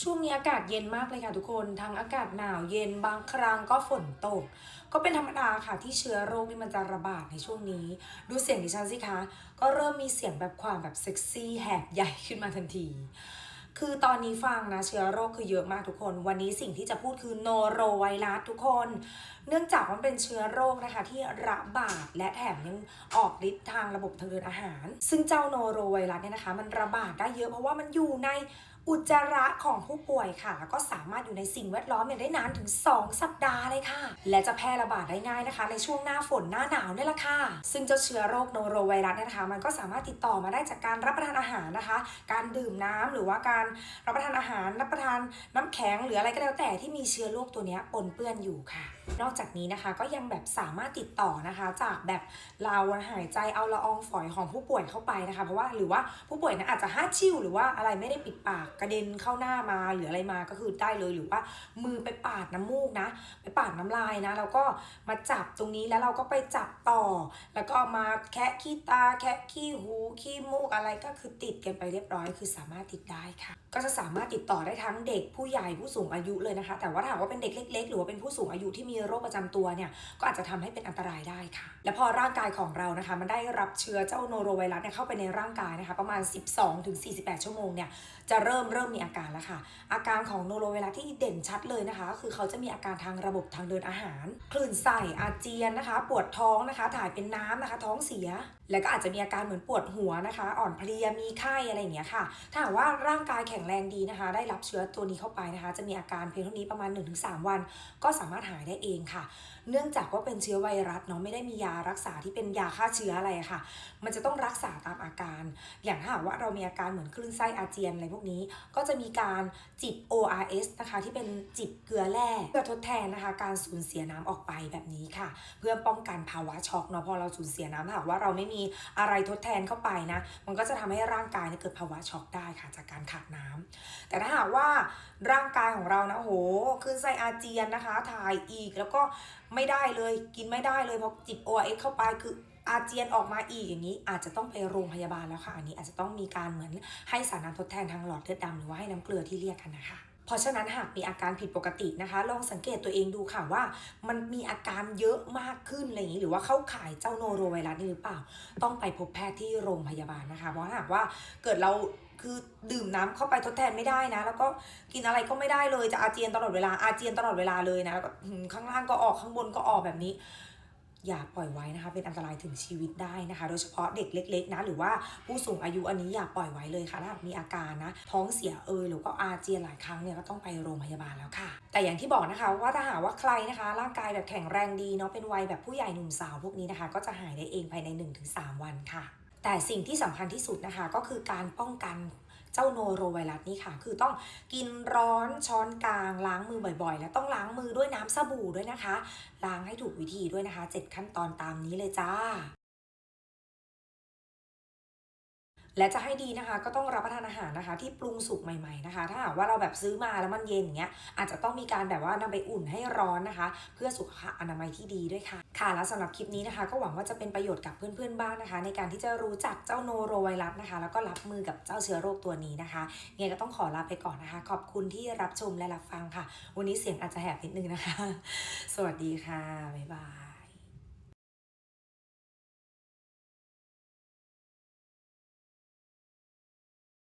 ช่วงนี้อากาศเย็นมากเลยค่ะทุกคนทั้งอากาศหนาวเย็นบางครั้งก็ฝนตก ก็เป็นธรรมดาค่ะที่เชื้อโรคนี่มันจะระบาดในช่วงนี้ ดูเสียงดิฉันสิคะ ก็เริ่มมีเสียงแบบความแบบเซ็กซี่แหบใหญ่ขึ้นมาทันทีคือตอนนี้ฟังนะเชื้อโรคคือเยอะมากทุกคน วันนี้สิ่งที่จะพูดคือโนโรไวรัสทุกคน เนื่องจากมันเป็นเชื้อโรคนะคะที่ระบาดและแถมยังออกฤทธิ์ทางระบบทางเดินอาหาร ซึ่งเจ้าโนโรไวรัสเนี่ยนะคะ มันระบาดได้เยอะเพราะว่ามันอยู่ใน อุจจาระของผู้ป่วยค่ะ แล้วก็สามารถอยู่ในสิ่งแวดล้อมเนี่ยได้นานถึง 2 สัปดาห์เลยค่ะ และจะแพร่ระบาดได้ง่ายนะคะ ในช่วงหน้าฝนหน้าหนาวนี่แหละค่ะ ซึ่งเจ้าเชื้อโรคโนโรไวรัสเนี่ยนะคะ มันก็สามารถติดต่อมาได้จากการรับประทานอาหารนะคะ การดื่มน้ำหรือว่าการรับประทานอาหารรับประทานน้ำแข็งหรืออะไรก็แล้วแต่ที่มีเชื้อโรคตัวนี้ปนเปื้อนอยู่ค่ะ นอกจากนี้นะคะก็ยังแบบสามารถติดต่อนะคะ จากแบบเราหายใจเอาละอองฝอยของผู้ป่วยเข้าไปนะคะ เพราะว่าหรือว่าผู้ป่วยนะอาจจะฮัดชิวหรือว่าอะไรไม่ได้ปิดปากกระเด็นเข้าหน้ามาหรืออะไรมาก็คือได้เลยหรือว่ามือไปปาดน้ำมูกนะ ไปปาดน้ำลายนะแล้วก็มาจับตรงนี้แล้วเราก็ไปจับต่อ แล้วก็มาแคะขี้ตา แคะขี้หูขี้มูกอะไรก็คือติดกันไปเรียบร้อย คือสามารถติดได้ค่ะ ก็จะสามารถติดต่อได้ทั้งเด็กผู้ใหญ่ผู้สูงอายุเลยนะคะ แต่ว่าถ้าหากว่าเป็นเด็กเล็ก ๆ หรือว่าเป็นผู้สูงอายุที่มีโรคประจำตัวเนี่ยก็อาจจะทำให้เป็นอันตรายได้ค่ะ และพอร่างกายของเรานะคะ มันได้รับเชื้อเจ้าโนโรไวรัสเนี่ยเข้าไปในร่างกายนะคะ ประมาณ 12-48 ชั่วโมงเนี่ยจะเริ่มเริ่มมีอาการแล้วค่ะ อาการของโนโรไวรัสที่เด่นชัดเลยนะคะก็คือเขาจะมีอาการทางระบบทางเดินอาหาร คลื่นไส้อาเจียนนะคะ ปวดท้องนะคะ ถ่ายเป็นน้ำนะคะ ท้องเสีย แล้วก็อาจจะมีอาการเหมือนปวดหัวนะคะ อ่อนเพลียมีไข้อะไรอย่างเงี้ยค่ะ ถ้าหากว่าร่างกายแข็งแรงดีนะคะ ได้รับเชื้อตัวนี้เข้าไปนะคะ จะมีอาการเพียงเท่านี้ประมาณ 1-3 วัน ก็สามารถหายได้เองค่ะ เนื่องจากว่าเป็นเชื้อไวรัสเนาะไม่ได้มียารักษาที่เป็นยาฆ่าเชื้ออะไรค่ะ มันจะต้องรักษาตามอาการ อย่างถ้าหากว่าเรามีอาการเหมือนคลื่นไส้อาเจียนอะไรพวกนี้ก็จะมีการจิบ ORS นะคะ ที่เป็นจิบเกลือแร่เพื่อทดแทนนะคะ การสูญเสียน้ำออกไปแบบนี้ค่ะ เพื่อป้องกันภาวะช็อกเนาะพอเราสูญเสียน้ำถ้าหากว่าเราไม่มีอะไรทดแทนเข้าไปนะมันก็จะทำให้ร่างกายเกิดภาวะช็อกได้ค่ะ จากการขาดน้ำแต่ถ้าหากว่าร่างกายของเรานะโหขึ้นไส้อาเจียนนะคะถ่ายอีกแล้วก็ไม่ได้เลยกินไม่ได้เลยเพราะจิบ ORS เข้าไปคืออาเจียนออกมาอีกอย่างนี้ อาจจะต้องไปโรงพยาบาลแล้วค่ะ อันนี้อาจจะต้องมีการเหมือนให้สารน้ำทดแทนทางหลอดเลือดดำหรือว่าให้น้ำเกลือที่เรียกกันนะคะเพราะฉะนั้นหากมีอาการผิดปกตินะคะ ลองสังเกตตัวเองดูค่ะว่า มันมีอาการเยอะมากขึ้นอะไรอย่างนี้ หรือว่าเข้าข่ายเจ้าโนโรไวรัสนี่หรือเปล่า ต้องไปพบแพทย์ที่โรงพยาบาลนะคะ เพราะหากว่าเกิดเราคือดื่มน้ำเข้าไปทดแทนไม่ได้นะ แล้วก็กินอะไรก็ไม่ได้เลยจะอาเจียนตลอดเวลาอาเจียนตลอดเวลาเลยนะแล้วก็ข้างล่างก็ออกข้างบนก็ออกแบบนี้ อย่าปล่อยไว้นะคะ เป็นอันตรายถึงชีวิตได้นะคะ โดยเฉพาะเด็กเล็ก ๆ นะ หรือว่าผู้สูงอายุอันนี้อย่าปล่อยไว้เลยค่ะถ้าหากมีอาการนะ ท้องเสียเอยหรือก็อาเจียนหลายครั้งเนี่ยก็ต้องไปโรงพยาบาลแล้วค่ะ แต่อย่างที่บอกนะคะว่าถ้าหากว่าใครนะคะ ร่างกายแบบแข็งแรงดีเนาะเป็นวัยแบบผู้ใหญ่หนุ่มสาวพวกนี้นะคะ ก็จะหายได้เองภายใน 1-3 วันค่ะ แต่สิ่งที่สำคัญที่สุดนะคะก็คือการป้องกัน เจ้าโนโรไวรัสนี่ค่ะ คือต้องกินร้อนช้อนกลางล้างมือบ่อยๆ และต้องล้างมือด้วยน้ำสบู่ด้วยนะคะ ล้างให้ถูกวิธีด้วยนะคะ 7 ขั้นตอนตามนี้เลยจ้า และจะให้ดีนะคะก็ต้องรับประทานอาหารนะคะ ที่ปรุงสุกใหม่ๆนะคะ ถ้าหากว่าเราแบบซื้อมาแล้วมันเย็นอย่างเงี้ยอาจจะต้องมีการแบบว่านำไปอุ่นให้ร้อนนะคะ เพื่อสุขอนามัยที่ดีด้วยค่ะ ค่ะแล้วสำหรับคลิปนี้นะคะ ก็หวังว่าจะเป็นประโยชน์กับเพื่อนๆบ้างนะคะ ในการที่จะรู้จักเจ้าโนโรไวรัสนะคะ แล้วก็รับมือกับเจ้าเชื้อโรคตัวนี้นะคะยังไงก็ต้องขอลาไปก่อนนะคะ ขอบคุณที่รับชมและรับฟังค่ะ วันนี้เสียงอาจจะแหบนิดนึงนะคะ สวัสดีค่ะบ๊ายบาย